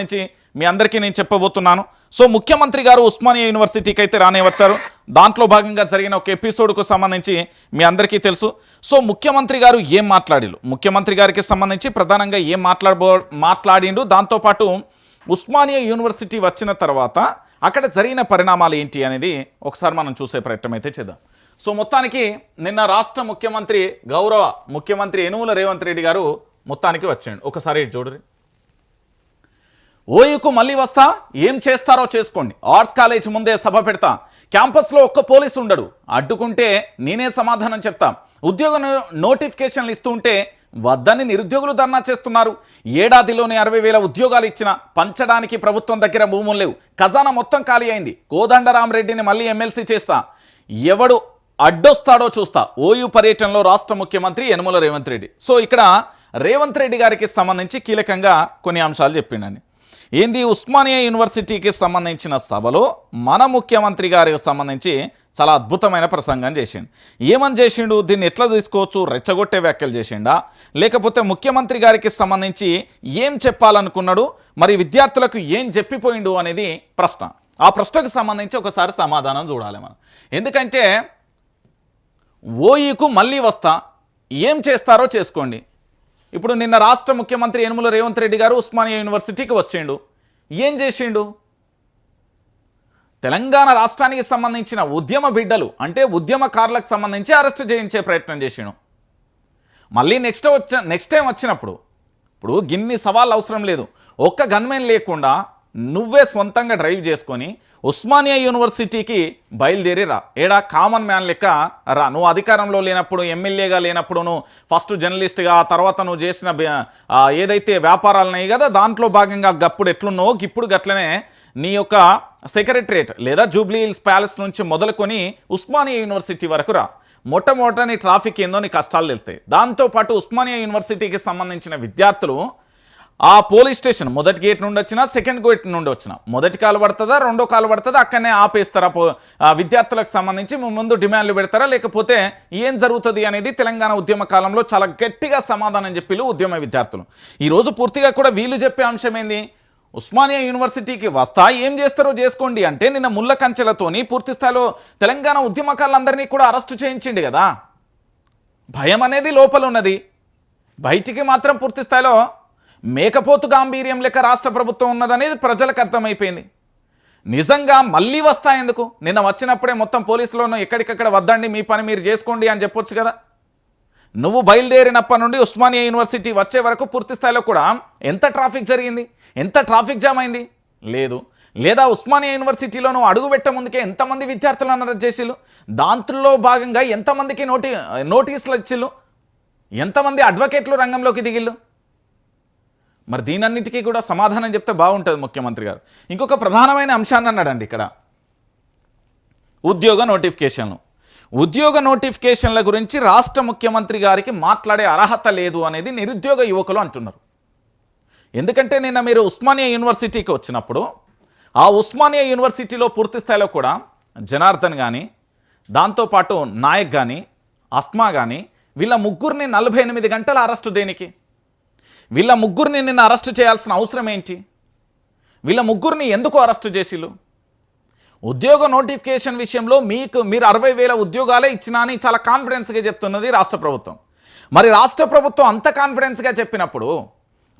నుంచి మీ అందరికీ నేను చెప్పబోతున్నాను. సో ముఖ్యమంత్రి గారు ఉస్మానియా యూనివర్సిటీకి అయితే రానే వచ్చారు దాంట్లో భాగంగా జరిగిన ఒక ఎపిసోడ్కు సంబంధించి మీ అందరికీ తెలుసు. సో ముఖ్యమంత్రి గారు ఏం మాట్లాడిలు ముఖ్యమంత్రి గారికి సంబంధించి ప్రధానంగా ఏం మాట్లాడబో మాట్లాడిండు? దాంతోపాటు ఉస్మానియా యూనివర్సిటీ వచ్చిన తర్వాత అక్కడ జరిగిన పరిణామాలు ఏంటి అనేది ఒకసారి మనం చూసే ప్రయత్నం అయితే చేద్దాం. సో మొత్తానికి నిన్న రాష్ట్ర ముఖ్యమంత్రి గౌరవ ముఖ్యమంత్రి యనుమల రేవంత్ రెడ్డి గారు మొత్తానికి వచ్చాడు. ఒకసారి చూడరు ఓయూకు మళ్ళీ వస్తా? ఏం చేస్తారో చేసుకోండి. ఆర్ట్స్ కాలేజ్ ముందే సభ పెడతా. క్యాంపస్లో ఒక్క పోలీసు ఉండడు. అడ్డుకుంటే నేనే సమాధానం చెప్తా. ఉద్యోగ నోటిఫికేషన్లు ఇస్తుంటే వద్దని నిరుద్యోగులు ధర్నా చేస్తున్నారు. ఏడాదిలోనే అరవై వేల ఉద్యోగాలు ఇచ్చిన పంచడానికి ప్రభుత్వం దగ్గర భూములు లేవు. ఖజానా మొత్తం ఖాళీ అయింది. కోదండరామరెడ్డిని మళ్ళీ ఎమ్మెల్సీ చేస్తా. ఎవడు అడ్డొస్తాడో చూస్తా. ఓయూ పర్యటనలో రాష్ట్ర ముఖ్యమంత్రి యనుమల రేవంత్ రెడ్డి. సో ఇక్కడ రేవంత్ రెడ్డి గారికి సంబంధించి కీలకంగా కొన్ని అంశాలు చెప్పిండండి ఏంది? ఉస్మానియా యూనివర్సిటీకి సంబంధించిన సభలో మన ముఖ్యమంత్రి గారికి సంబంధించి చాలా అద్భుతమైన ప్రసంగం చేసిండు. ఏమని చేసిండు? దీన్ని ఎట్లా తీసుకోవచ్చు? రెచ్చగొట్టే వ్యాఖ్యలు చేసిండా? లేకపోతే ముఖ్యమంత్రి గారికి సంబంధించి ఏం చెప్పాలనుకున్నాడు? మరి విద్యార్థులకు ఏం చెప్పిపోయిండు అనేది ప్రశ్న. ఆ ప్రశ్నకు సంబంధించి ఒకసారి సమాధానం చూడాలి మనం. ఎందుకంటే ఓఈకు మళ్ళీ వస్తా. ఏం చేస్తారో చేసుకోండి. ఇప్పుడు నిన్న రాష్ట్ర ముఖ్యమంత్రి యనుమల రేవంత్ రెడ్డి గారు ఉస్మానియా యూనివర్సిటీకి వచ్చిండు. ఏం చేసిండు? తెలంగాణ రాష్ట్రానికి సంబంధించిన ఉద్యమ బిడ్డలు అంటే ఉద్యమకారులకు సంబంధించి అరెస్ట్ చేయించే ప్రయత్నం చేసిండు. మళ్ళీ నెక్స్ట్ వచ్చ నెక్స్ట్ టైం వచ్చినప్పుడు ఇప్పుడు గిన్ని సవాళ్ళు అవసరం లేదు. ఒక్క గన్మెన్ లేకుండా నువ్వే సొంతంగా డ్రైవ్ చేసుకొని ఉస్మానియా యూనివర్సిటీకి బయలుదేరి రా. ఏడా కామన్ మ్యాన్ లెక్క రా. నువ్వు అధికారంలో లేనప్పుడు ఎమ్మెల్యేగా లేనప్పుడు నువ్వు ఫస్ట్ జర్నలిస్ట్గా ఆ తర్వాత నువ్వు చేసిన ఏదైతే వ్యాపారాలు ఉన్నాయి కదా దాంట్లో భాగంగా గప్పుడు ఎట్లున్నో ఇప్పుడు గట్లనే నీ యొక్క సెక్రటరేట్ లేదా జూబ్లీ హిల్స్ ప్యాలెస్ నుంచి మొదలుకొని ఉస్మానియా యూనివర్సిటీ వరకు రా. మొట్టమొదట నీ ట్రాఫిక్ ఏందో నీ కష్టాలు తెలుస్తాయి దాంతోపాటు ఉస్మానియా యూనివర్సిటీకి సంబంధించిన విద్యార్థులు ఆ పోలీస్ స్టేషన్ మొదటి గేట్ నుండి వచ్చినా సెకండ్ గేట్ నుండి వచ్చినా. మొదటి కాలు పడుతుందా రెండో కాలు పడుతుందా అక్కడనే ఆపేస్తారా పో విద్యార్థులకు సంబంధించి ముందు డిమాండ్లు పెడతారా లేకపోతే ఏం జరుగుతుంది అనేది తెలంగాణ ఉద్యమ కాలంలో చాలా గట్టిగా సమాధానం చెప్పిలు ఉద్యమ విద్యార్థులు. ఈరోజు పూర్తిగా కూడా వీళ్ళు చెప్పే అంశం ఏంది? ఉస్మానియా యూనివర్సిటీకి వస్తా ఏం చేస్తారో చేసుకోండి అంటే నిన్న ముళ్ళ కంచెలతోని పూర్తి స్థాయిలో తెలంగాణ ఉద్యమకారులందరినీ కూడా అరెస్టు చేయించిండు కదా. భయం అనేది లోపల ఉన్నది బయటికి మాత్రం పూర్తి స్థాయిలో మేకపోతు గాంభీర్యం లెక్క రాష్ట్ర ప్రభుత్వం ఉన్నదనేది ప్రజలకు అర్థమైపోయింది. నిజంగా మళ్ళీ వస్తా ఎందుకు? నిన్న వచ్చినప్పుడే మొత్తం పోలీసులను ఎక్కడికక్కడ వద్దండి మీ పని మీరు చేసుకోండి అని చెప్పొచ్చు కదా. నువ్వు బయలుదేరినప్పటి నుండి ఉస్మానియా యూనివర్సిటీ వచ్చే వరకు పూర్తి స్థాయిలో కూడా ఎంత ట్రాఫిక్ జరిగింది? ఎంత ట్రాఫిక్ జామ్ అయింది? లేదు. లేదా ఉస్మానియా యూనివర్సిటీలో నువ్వు అడుగు పెట్టే ముందుకే ఎంతమంది విద్యార్థులను అరెస్ట్ చేసిళ్ళు? దాంట్లో భాగంగా ఎంతమందికి నోటి నోటీసులు ఇచ్చిళ్ళు? ఎంతమంది అడ్వకేట్లు రంగంలోకి దిగిళ్ళు? మరి దీనన్నిటికీ కూడా సమాధానం చెప్తే బాగుంటుంది ముఖ్యమంత్రి గారు. ఇంకొక ప్రధానమైన అంశాన్ని అన్నాడండి ఇక్కడ. ఉద్యోగ నోటిఫికేషన్లు. ఉద్యోగ నోటిఫికేషన్ల గురించి రాష్ట్ర ముఖ్యమంత్రి గారికి మాట్లాడే అర్హత లేదు అనేది నిరుద్యోగ యువకులు అంటున్నారు. ఎందుకంటే నిన్న మీరు ఉస్మానియా యూనివర్సిటీకి వచ్చినప్పుడు ఆ ఉస్మానియా యూనివర్సిటీలో పూర్తి స్థాయిలో కూడా జనార్దన్ కానీ దాంతోపాటు నాయక్ కానీ అస్మా కానీ వీళ్ళ ముగ్గురిని నలభై ఎనిమిది గంటల అరెస్టు దేనికి? వీళ్ళ ముగ్గురిని నిన్న అరెస్టు చేయాల్సిన అవసరం ఏంటి? వీళ్ళ ముగ్గురిని ఎందుకు అరెస్ట్ చేసిళ్ళు? ఉద్యోగ నోటిఫికేషన్ విషయంలో మీకు మీరు అరవై వేల ఉద్యోగాలే ఇచ్చినా అని చాలా కాన్ఫిడెన్స్గా చెప్తున్నది రాష్ట్ర ప్రభుత్వం. మరి రాష్ట్ర ప్రభుత్వం అంత కాన్ఫిడెన్స్గా చెప్పినప్పుడు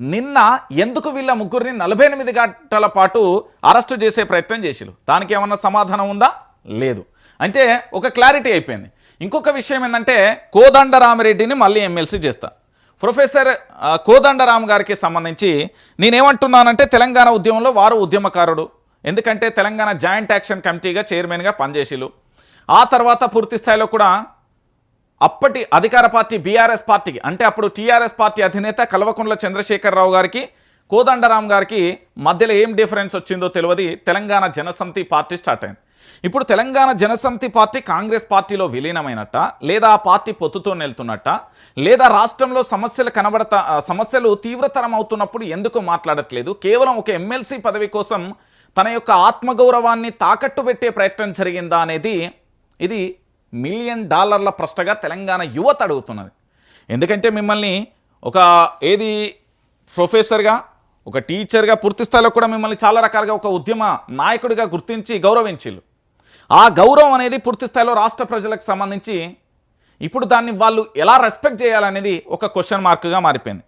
నిన్న ఎందుకు వీళ్ళ ముగ్గురిని నలభై ఎనిమిది గంటల పాటు అరెస్టు చేసే ప్రయత్నం చేసిరు దానికి ఏమన్నా సమాధానం ఉందా? లేదు. అంటే ఒక క్లారిటీ అయిపోయింది. ఇంకొక విషయం ఏంటంటే కోదండరామిరెడ్డిని మళ్ళీ ఎమ్మెల్సీ చేస్తా. ప్రొఫెసర్ కోదండరామ్ గారికి సంబంధించి నేనేమంటున్నానంటే తెలంగాణ ఉద్యమంలో వారు ఉద్యమకారుడు. ఎందుకంటే తెలంగాణ జాయింట్ యాక్షన్ కమిటీగా చైర్మన్గా పనిచేసిలు ఆ తర్వాత పూర్తి స్థాయిలో కూడా అప్పటి అధికార పార్టీ బీఆర్ఎస్ పార్టీకి అంటే అప్పుడు టీఆర్ఎస్ పార్టీ అధినేత కల్వకుంట్ల చంద్రశేఖరరావు గారికి కోదండరామ్ గారికి మధ్యలో ఏం డిఫరెన్స్ వచ్చిందో తెలియదు తెలంగాణ జనసమితి పార్టీ స్టార్ట్ అయింది. ఇప్పుడు తెలంగాణ జనసమితి పార్టీ కాంగ్రెస్ పార్టీలో విలీనమైనట్ట లేదా ఆ పార్టీ పొత్తుతో వెళ్తున్నట్ట లేదా రాష్ట్రంలో సమస్యలు కనబడతా సమస్యలు తీవ్రతరం అవుతున్నప్పుడు ఎందుకు మాట్లాడట్లేదు? కేవలం ఒక ఎమ్మెల్సీ పదవి కోసం తన యొక్క ఆత్మగౌరవాన్ని తాకట్టు పెట్టే ప్రయత్నం జరిగిందా అనేది ఇది మిలియన్ డాలర్ల ప్రశ్నగా తెలంగాణ యువత అడుగుతున్నది. ఎందుకంటే మిమ్మల్ని ఒక ఏది ప్రొఫెసర్గా ఒక టీచర్గా పూర్తి స్థాయిలో కూడా మిమ్మల్ని చాలా రకాలుగా ఒక ఉద్యమ నాయకుడిగా గుర్తించి గౌరవించిళ్ళు ఆ గౌరవం అనేది పూర్తి స్థాయిలో రాష్ట్ర ప్రజలకు సంబంధించి ఇప్పుడు దాన్ని వాళ్ళు ఎలా రెస్పెక్ట్ చేయాలనేది ఒక క్వశ్చన్ మార్క్గా మారిపోయింది.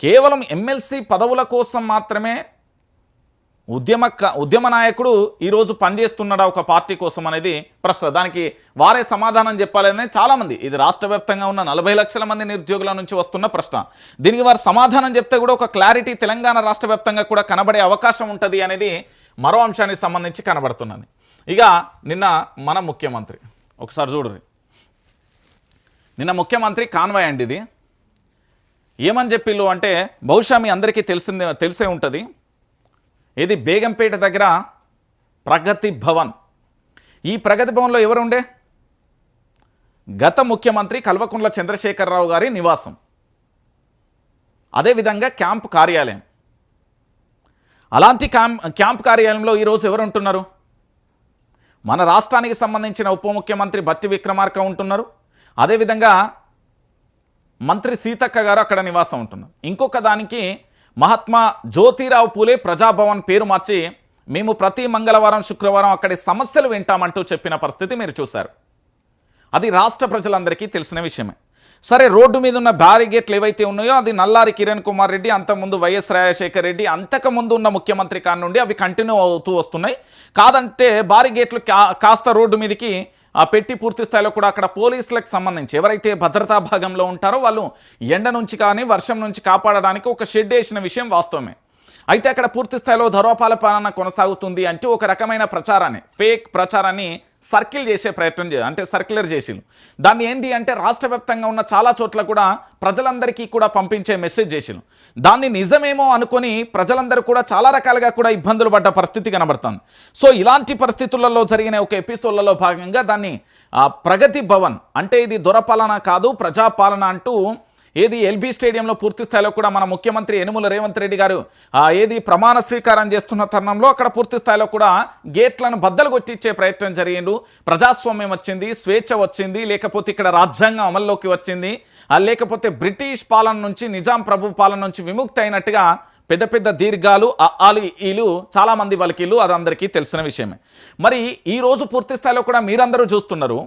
కేవలం ఎమ్మెల్సీ పదవుల కోసం మాత్రమే ఉద్యమ క- ఉద్యమ నాయకుడు ఈరోజు పనిచేస్తున్నాడా ఒక పార్టీ కోసం అనేది ప్రశ్న. దానికి వారే సమాధానం చెప్పాలనే చాలామంది ఇది రాష్ట్ర వ్యాప్తంగా ఉన్న నలభై లక్షల మంది నిరుద్యోగుల నుంచి వస్తున్న ప్రశ్న. దీనికి వారు సమాధానం చెప్తే కూడా ఒక క్లారిటీ తెలంగాణ రాష్ట్ర వ్యాప్తంగా కూడా కనబడే అవకాశం ఉంటుంది అనేది మరో అంశానికి సంబంధించి కనబడుతున్నది. ఇక నిన్న మన ముఖ్యమంత్రి ఒకసారి చూడరు నిన్న ముఖ్యమంత్రి కాన్వాయ్ అండి ఇది. ఏమని చెప్పిల్లు అంటే బహుశా మీ అందరికీ తెలిసిందే తెలిసే ఉంటుంది. ఇది బేగంపేట దగ్గర ప్రగతి భవన్. ఈ ప్రగతి భవన్లో ఎవరు ఉండే గత ముఖ్యమంత్రి కల్వకుంట్ల చంద్రశేఖరరావు గారి నివాసం. అదేవిధంగా క్యాంప్ కార్యాలయం. అలాంటి క్యాంప్ క్యాంప్ కార్యాలయంలో ఈరోజు ఎవరు ఉంటున్నారు మన రాష్ట్రానికి సంబంధించిన ఉప ముఖ్యమంత్రి భట్టి విక్రమార్క ఉంటున్నారు. అదేవిధంగా మంత్రి సీతక్క గారు అక్కడ నివాసం ఉంటున్నారు. ఇంకొక దానికి మహాత్మా జ్యోతిరావు పూలే ప్రజాభవన్ పేరు మార్చి మేము ప్రతి మంగళవారం శుక్రవారం అక్కడి సమస్యలు వింటామంటూ చెప్పిన పరిస్థితి మీరు చూశారు. అది రాష్ట్ర ప్రజలందరికీ తెలిసిన విషయమే. సరే రోడ్డు మీద ఉన్న బ్యారిగేట్లు ఏవైతే ఉన్నాయో అది నల్లారి కిరణ్ కుమార్ రెడ్డి అంతకుముందు వైఎస్ రాజశేఖర్ రెడ్డి అంతకుముందు ఉన్న ముఖ్యమంత్రి కాని నుండి అవి కంటిన్యూ అవుతూ వస్తున్నాయి. కాదంటే బారిగేట్లు కా- కాస్త రోడ్డు మీదకి ఆ పెట్టి పూర్తి స్థాయిలో కూడా అక్కడ పోలీసులకు సంబంధించి ఎవరైతే భద్రతా భాగంలో ఉంటారో వాళ్ళు ఎండ నుంచి కానీ వర్షం నుంచి కాపాడడానికి ఒక షెడ్ వేసిన విషయం వాస్తవమే. అయితే అక్కడ పూర్తి స్థాయిలో ధరోపాల పాలన కొనసాగుతుంది అంటే ఒక రకమైన ప్రచారాన్ని ఫేక్ ప్రచారాన్ని సర్కిల్ చేసే ప్రయత్నం చే అంటే సర్క్యులర్ చేసిండు. దాన్ని ఏంది అంటే రాష్ట్ర వ్యాప్తంగా ఉన్న చాలా చోట్ల కూడా ప్రజలందరికీ కూడా పంపించే మెసేజ్ చేసిండు. దాన్ని నిజమేమో అనుకొని ప్రజలందరూ కూడా చాలా రకాలుగా కూడా ఇబ్బందులు పడ్డ పరిస్థితి కనబడుతుంది. సో ఇలాంటి పరిస్థితులలో జరిగిన ఒక ఎపిసోడ్లలో భాగంగా దాన్ని ఆ, ప్రగతి భవన్ అంటే ఇది దొరపాలన కాదు ప్రజాపాలన అంటూ ఏది ఎల్బీ స్టేడియంలో పూర్తి స్థాయిలో కూడా మన ముఖ్యమంత్రి యనుమల రేవంత్ రెడ్డి గారు ఏది ప్రమాణ స్వీకారం చేస్తున్న తరుణంలో అక్కడ పూర్తి స్థాయిలో కూడా గేట్లను బద్దలు కొట్టించే ప్రయత్నం జరిగిండు. ప్రజాస్వామ్యం వచ్చింది స్వేచ్ఛ వచ్చింది లేకపోతే ఇక్కడ రాజ్యాంగం అమల్లోకి వచ్చింది. లేకపోతే బ్రిటిష్ పాలన నుంచి నిజాం ప్రభు పాలన నుంచి విముక్తి అయినట్టుగా పెద్ద పెద్ద దీర్ఘాలు ఆ ఆలు ఈలు చాలామంది వాళ్ళకిళ్ళు అది అందరికీ తెలిసిన విషయమే. మరి ఈ రోజు పూర్తి స్థాయిలో కూడా మీరందరూ చూస్తున్నారు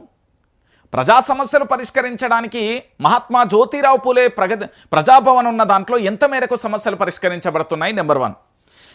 ప్రజా సమస్యలు పరిష్కరించడానికి మహాత్మా జ్యోతిరావు పూలే ప్రగతి ప్రజాభవన్ ఉన్న దాంట్లో ఎంత మేరకు సమస్యలు పరిష్కరించబడుతున్నాయి? నెంబర్ వన్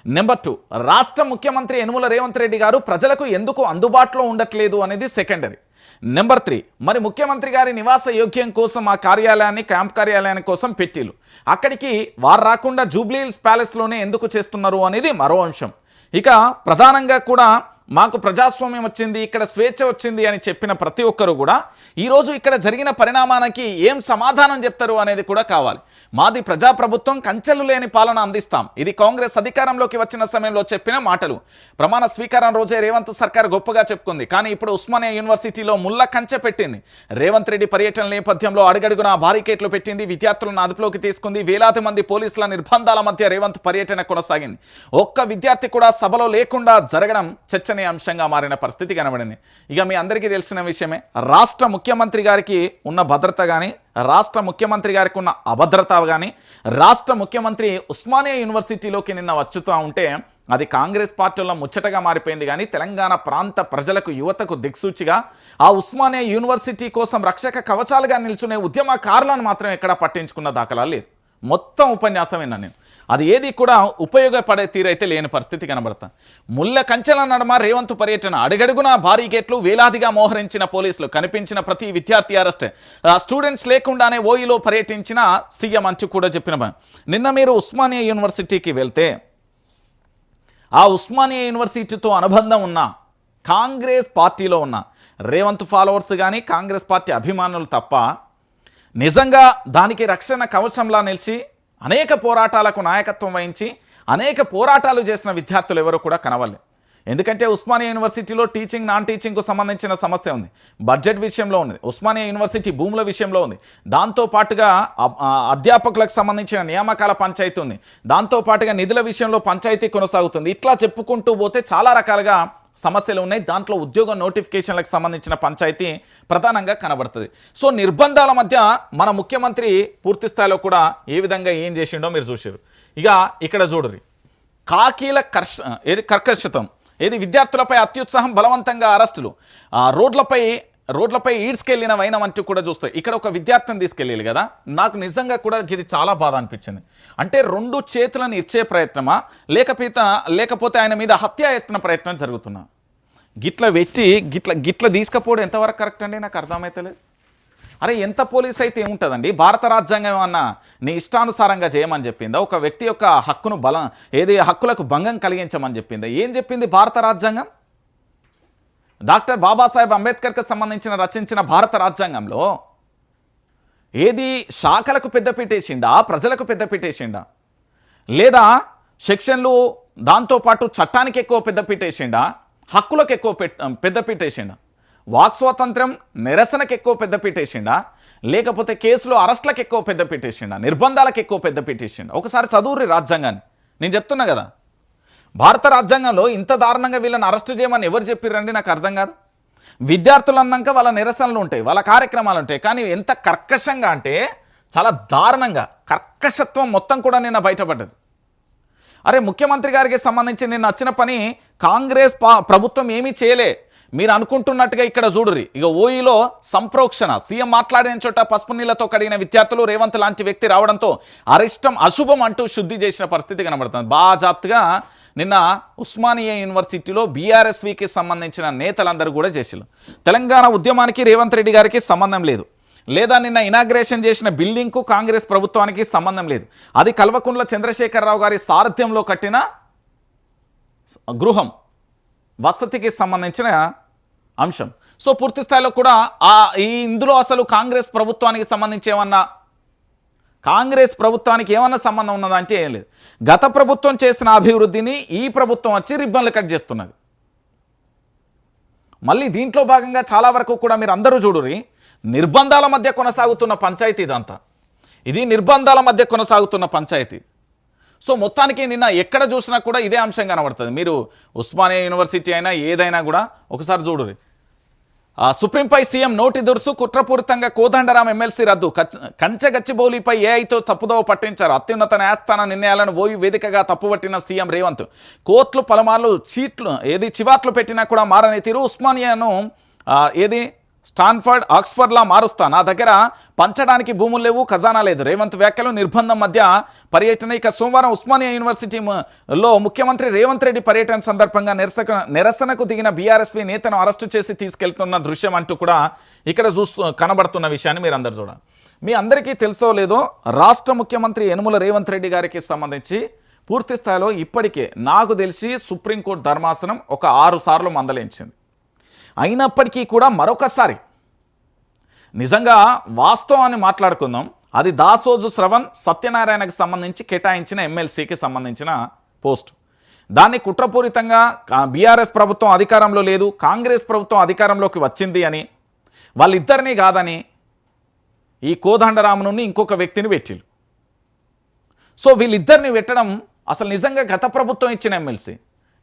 నెంబర్ టూ రాష్ట్ర ముఖ్యమంత్రి యనుమల రేవంత్ రెడ్డి గారు ప్రజలకు ఎందుకు అందుబాటులో ఉండట్లేదు అనేది సెకండరీ నెంబర్ త్రీ మరి ముఖ్యమంత్రి గారి నివాస యోగ్యం కోసం ఆ కార్యాలయాన్ని క్యాంప్ కార్యాలయాన్ని కోసం పెట్టిలు అక్కడికి వారు రాకుండా జూబ్లీహిల్స్ ప్యాలెస్లోనే ఎందుకు చేస్తున్నారు అనేది మరో అంశం. ఇక ప్రధానంగా కూడా మాకు ప్రజాస్వామ్యం వచ్చింది ఇక్కడ స్వేచ్ఛ వచ్చింది అని చెప్పిన ప్రతి ఒక్కరు కూడా ఈరోజు ఇక్కడ జరిగిన పరిణామానికి ఏం సమాధానం చెప్తారు అనేది కూడా కావాలి. మాది ప్రజాప్రభుత్వం కంచెలు లేని పాలన అందిస్తాం. ఇది కాంగ్రెస్ అధికారంలోకి వచ్చిన సమయంలో చెప్పిన మాటలు. ప్రమాణ స్వీకారం రోజే రేవంత్ సర్కార్ గొప్పగా చెప్పుకుంది. కానీ ఇప్పుడు ఉస్మానియా యూనివర్సిటీలో ముళ్ళ కంచె పెట్టింది. రేవంత్ రెడ్డి పర్యటన నేపథ్యంలో అడుగడుగున బారికేట్లు పెట్టింది విద్యార్థులను అదుపులోకి తీసుకుంది వేలాది మంది పోలీసుల నిర్బంధాల మధ్య రేవంత్ పర్యటన కొనసాగింది. ఒక్క విద్యార్థి కూడా సభలో లేకుండా జరగడం చర్చనీయాంశంగా మారిన పరిస్థితి కనబడింది. ఇక మీ అందరికీ తెలిసిన విషయమే రాష్ట్ర ముఖ్యమంత్రి గారికి ఉన్న భద్రత కానీ రాష్ట్ర ముఖ్యమంత్రి గారికి ఉన్న అభద్రత కానీ రాష్ట్ర ముఖ్యమంత్రి ఉస్మానియా యూనివర్సిటీలోకి నిన్న వచ్చుతూ ఉంటే అది కాంగ్రెస్ పార్టీలో ముచ్చటగా మారిపోయింది కానీ తెలంగాణ ప్రాంత ప్రజలకు యువతకు దిక్సూచిగా ఆ ఉస్మానియా యూనివర్సిటీ కోసం రక్షక కవచాలుగా నిల్చునే ఉద్యమకారులను మాత్రం ఎక్కడా పట్టించుకున్న దాఖలా లేదు. మొత్తం ఉపన్యాసం విన్నాను నేను. అది ఏది కూడా ఉపయోగపడే తీరైతే లేని పరిస్థితి కనబడతా. ముళ్ళ కంచెల నడమ రేవంత్ పర్యటన అడుగడుగున భారీ గేట్లు వేలాదిగా మోహరించిన పోలీసులు కనిపించిన ప్రతి విద్యార్థి అరెస్ట్. స్టూడెంట్స్ లేకుండానే ఓయిలో పర్యటించిన సీఎం అంచు కూడా చెప్పిన నిన్న మీరు ఉస్మానియా యూనివర్సిటీకి వెళ్తే ఆ ఉస్మానియా యూనివర్సిటీతో అనుబంధం ఉన్న కాంగ్రెస్ పార్టీలో ఉన్న రేవంత్ ఫాలోవర్స్ కానీ కాంగ్రెస్ పార్టీ అభిమానులు తప్ప నిజంగా దానికి రక్షణ కవచంలా నిలిచి అనేక పోరాటాలకు నాయకత్వం వహించి అనేక పోరాటాలు చేసిన విద్యార్థులు ఎవరు కూడా కనవాలి ఎందుకంటే ఉస్మానియా యూనివర్సిటీలో టీచింగ్ నాన్ టీచింగ్కు సంబంధించిన సమస్య ఉంది. బడ్జెట్ విషయంలో ఉంది. ఉస్మానియా యూనివర్సిటీ భూముల విషయంలో ఉంది. దాంతో పాటుగా అధ్యాపకులకు సంబంధించిన నియామకాల పంచాయతీ ఉంది. దాంతో పాటుగా నిధుల విషయంలో పంచాయతీ కొనసాగుతుంది. ఇట్లా చెప్పుకుంటూ పోతే చాలా రకాలుగా సమస్యలు ఉన్నాయి. దాంట్లో ఉద్యోగ నోటిఫికేషన్లకు సంబంధించిన పంచాయతీ ప్రధానంగా కనబడుతుంది. సో నిర్బంధాల మధ్య మన ముఖ్యమంత్రి పూర్తి స్థాయిలో కూడా ఏ విధంగా ఏం చేసిండో మీరు చూసారు ఇక ఇక్కడ చూడరు కాకీల కర్ష ఏది కర్కర్షితం ఏది విద్యార్థులపై అత్యుత్సాహం బలవంతంగా అరెస్టులు. ఆ, రోడ్లపై రోడ్లపై ఈడ్స్కెళ్ళిన వైనం అంటూ కూడా చూస్తాయి ఇక్కడ ఒక విద్యార్థిని తీసుకెళ్ళాలి కదా. నాకు నిజంగా కూడా ఇది చాలా బాధ అనిపించింది. అంటే రెండు చేతులను ఇచ్చే ప్రయత్నమా? లేకపోతే లేకపోతే ఆయన మీద హత్యాయత్న ప్రయత్నం జరుగుతున్నా గిట్ల పెట్టి గిట్ల గిట్ల తీసుకపోవడం ఎంతవరకు కరెక్ట్ అండి? నాకు అర్థమైతలేదు అరే ఎంత పోలీస్ అయితే ఏముంటుందండి? భారత రాజ్యాంగం ఏమన్నా నీ ఇష్టానుసారంగా చేయమని చెప్పిందా? ఒక వ్యక్తి యొక్క హక్కును బలం ఏది హక్కులకు భంగం కలిగించమని చెప్పిందా? ఏం చెప్పింది భారత రాజ్యాంగం? డాక్టర్ బాబాసాహెబ్ అంబేద్కర్కి సంబంధించిన రచించిన భారత రాజ్యాంగంలో ఏది శాఖలకు పెద్దపీటేసిండా ప్రజలకు పెద్దపీటేసిండా లేదా సెక్షన్లు దాంతోపాటు చట్టానికి ఎక్కువ పెద్దపీటేసిండా హక్కులకు ఎక్కువ పెద్దపీటేసిండా వాక్ స్వాతంత్రం నిరసనకు ఎక్కువ పెద్దపీటేసిండా లేకపోతే కేసులో అరెస్ట్లకు ఎక్కువ పెద్దపీటేసిండా నిర్బంధాలకు ఎక్కువ పెద్దపీటేసిండా ఒకసారి చదువురి రాజ్యాంగాన్ని. నేను చెప్తున్నా కదా. భారత రాజ్యాంగంలో ఇంత దారుణంగా వీళ్ళని అరెస్ట్ చేయమని ఎవరు చెప్పిర్రండి? నాకు అర్థం కాదు. విద్యార్థులు అన్నాక వాళ్ళ నిరసనలు ఉంటాయి వాళ్ళ కార్యక్రమాలు ఉంటాయి. కానీ ఎంత కర్కశంగా అంటే చాలా దారుణంగా కర్కశత్వం మొత్తం కూడా నిన్న బయటపడ్డది. అరే ముఖ్యమంత్రి గారికి సంబంధించి నిన్న వచ్చిన పని కాంగ్రెస్ పా- ప్రభుత్వం ఏమీ చేయలే. మీరు అనుకుంటున్నట్టుగా ఇక్కడ చూడురి ఇక ఓయిలో సంప్రోక్షణ. సీఎం మాట్లాడిన చోట పసుపు నీళ్ళతో కడిగిన విద్యార్థులు రేవంత్ లాంటి వ్యక్తి రావడంతో అరిష్టం అశుభం అంటూ శుద్ధి చేసిన పరిస్థితి కనబడుతుంది. బాజాప్తుగా నిన్న ఉస్మానియా యూనివర్సిటీలో బీఆర్ఎస్వికి సంబంధించిన నేతలందరూ కూడా చేసిరు తెలంగాణ ఉద్యమానికి రేవంత్ రెడ్డి గారికి సంబంధం లేదు. లేదా నిన్న ఇనాగ్రేషన్ చేసిన బిల్డింగ్కు కాంగ్రెస్ ప్రభుత్వానికి సంబంధం లేదు. అది కల్వకుంట్ల చంద్రశేఖరరావు గారి సారథ్యంలో కట్టిన గృహం. వసతికి సంబంధించిన అంశం. సో పూర్తి స్థాయిలో కూడా ఆ ఈ ఇందులో అసలు కాంగ్రెస్ ప్రభుత్వానికి సంబంధించి ఏమన్నా కాంగ్రెస్ ప్రభుత్వానికి ఏమన్నా సంబంధం ఉన్నదా అంటే ఏం లేదు. గత ప్రభుత్వం చేసిన అభివృద్ధిని ఈ ప్రభుత్వం వచ్చి రిబ్బన్లు కట్ చేస్తున్నది. మళ్ళీ దీంట్లో భాగంగా చాలా వరకు కూడా మీరు అందరూ చూడురి నిర్బంధాల మధ్య కొనసాగుతున్న పంచాయతీ ఇదంతా. ఇది నిర్బంధాల మధ్య కొనసాగుతున్న పంచాయతీ. సో మొత్తానికి నిన్న ఎక్కడ చూసినా కూడా ఇదే అంశం కనబడుతుంది. మీరు ఉస్మానియా యూనివర్సిటీ అయినా ఏదైనా కూడా ఒకసారి చూడరు సుప్రీంపై సీఎం నోటి దురుసు కుట్రపూరితంగా కోదండరాం ఎమ్మెల్సీ రద్దు. కచ్చ- కంచె ఏఐతో తప్పుదోవ పట్టించారు. అత్యున్నత న్యాయస్థాన నిర్ణయాలను ఓయి వేదికగా తప్పుపట్టిన సీఎం రేవంత్. కోర్టులు పలుమార్లు చీట్లు ఏది చివాట్లు పెట్టినా కూడా మారని తీరు ఉస్మానియాను ఏది స్టాన్ఫర్డ్ ఆక్స్ఫర్డ్లా మారుస్తా. నా దగ్గర పంచడానికి భూములు లేవు ఖజానా లేదు. రేవంత్ వ్యాఖ్యలు నిర్బంధం మధ్య పర్యటన. ఇక సోమవారం ఉస్మానియా యూనివర్సిటీలో ముఖ్యమంత్రి రేవంత్ రెడ్డి పర్యటన సందర్భంగా నిరసన నిరసనకు దిగిన బీఆర్ఎస్వి నేతను అరెస్టు చేసి తీసుకెళ్తున్న దృశ్యం అంటూ కూడా ఇక్కడ చూస్తూ కనబడుతున్న విషయాన్ని మీరు అందరు చూడండి మీ అందరికీ తెలుసో లేదో రాష్ట్ర ముఖ్యమంత్రి యనుమల రేవంత్ రెడ్డి గారికి సంబంధించి పూర్తి స్థాయిలో ఇప్పటికే నాకు తెలిసి సుప్రీంకోర్టు ధర్మాసనం ఒక ఆరు సార్లు మందలించింది. అయినప్పటికీ కూడా మరొకసారి. నిజంగా వాస్తవాన్ని మాట్లాడుకుందాం. అది దాసోజు శ్రవణ్ సత్యనారాయణకు సంబంధించి కేటాయించిన ఎమ్మెల్సీకి సంబంధించిన పోస్ట్. దాన్ని కుట్రపూరితంగా బీఆర్ఎస్ ప్రభుత్వం అధికారంలో లేదు కాంగ్రెస్ ప్రభుత్వం అధికారంలోకి వచ్చింది అని వాళ్ళిద్దరినీ కాదని ఈ కోదండరామును ఇంకొక వ్యక్తిని పెట్టిళ్ళు సో వీళ్ళిద్దరిని పెట్టడం అసలు నిజంగా గత ప్రభుత్వం ఇచ్చిన ఎమ్మెల్సీ.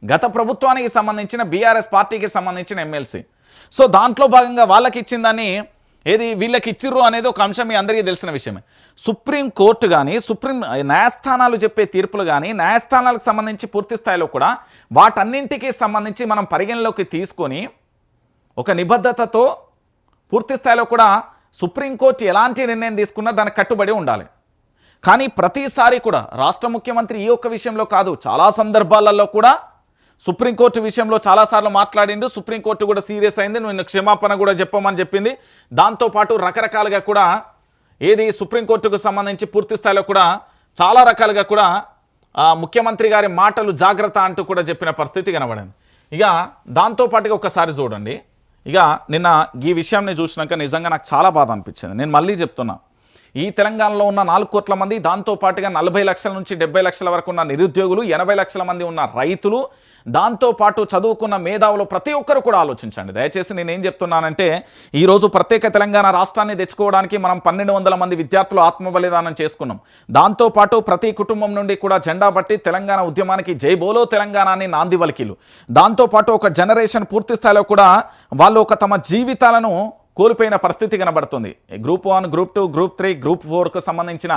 గత ప్రభుత్వానికి సంబంధించిన బీఆర్ఎస్ పార్టీకి సంబంధించిన ఎమ్మెల్సీ. సో దాంట్లో భాగంగా వాళ్ళకి ఇచ్చిందని ఏది వీళ్ళకి ఇచ్చిర్రు అనేది ఒక అంశం మీ అందరికీ తెలిసిన విషయమే. సుప్రీం కోర్టు కానీ సుప్రీం న్యాయస్థానాలు చెప్పే తీర్పులు కానీ న్యాయస్థానాలకు సంబంధించి పూర్తి స్థాయిలో కూడా వాటన్నింటికి సంబంధించి మనం పరిగణలోకి తీసుకొని ఒక నిబద్ధతతో పూర్తి స్థాయిలో కూడా సుప్రీంకోర్టు ఎలాంటి నిర్ణయం తీసుకున్నా దానికి కట్టుబడి ఉండాలి. కానీ ప్రతిసారి కూడా రాష్ట్ర ముఖ్యమంత్రి ఈ ఒక్క విషయంలో కాదు చాలా సందర్భాలలో కూడా సుప్రీంకోర్టు విషయంలో చాలాసార్లు మాట్లాడిండు. సుప్రీంకోర్టు కూడా సీరియస్ అయింది. నేను క్షమాపణ కూడా చెప్పమని చెప్పింది. దాంతోపాటు రకరకాలుగా కూడా ఏది సుప్రీంకోర్టుకు సంబంధించి పూర్తి స్థాయిలో కూడా చాలా రకాలుగా కూడా ముఖ్యమంత్రి గారి మాటలు జాగ్రత్త అంటూ కూడా చెప్పిన పరిస్థితి కనబడింది. ఇక దాంతోపాటుగా ఒకసారి చూడండి. ఇక నిన్న ఈ విషయాన్ని చూసినాక నిజంగా నాకు చాలా బాధ అనిపించింది. నేను మళ్ళీ చెప్తున్నా. ఈ తెలంగాణలో ఉన్న నాలుగు కోట్ల మంది దాంతోపాటుగా నలభై లక్షల నుంచి డెబ్బై లక్షల వరకు ఉన్న నిరుద్యోగులు ఎనభై లక్షల మంది ఉన్న రైతులు దాంతోపాటు చదువుకున్న మేధావులు ప్రతి ఒక్కరు కూడా ఆలోచించండి. దయచేసి నేను ఏం చెప్తున్నానంటే ఈరోజు ప్రత్యేక తెలంగాణ రాష్ట్రాన్ని తెచ్చుకోవడానికి మనం పన్నెండు వందల మంది విద్యార్థులు ఆత్మబలిదానం చేసుకున్నాం. దాంతోపాటు ప్రతి కుటుంబం నుండి కూడా జెండా బట్టి తెలంగాణ ఉద్యమానికి జై బోలో తెలంగాణ అని నాంది వలికిలు. దాంతోపాటు ఒక జనరేషన్ పూర్తి స్థాయిలో కూడా వాళ్ళు ఒక తమ జీవితాలను కోల్పోయిన పరిస్థితి కనబడుతుంది. Group one group two group three group ఫోర్కు సంబంధించిన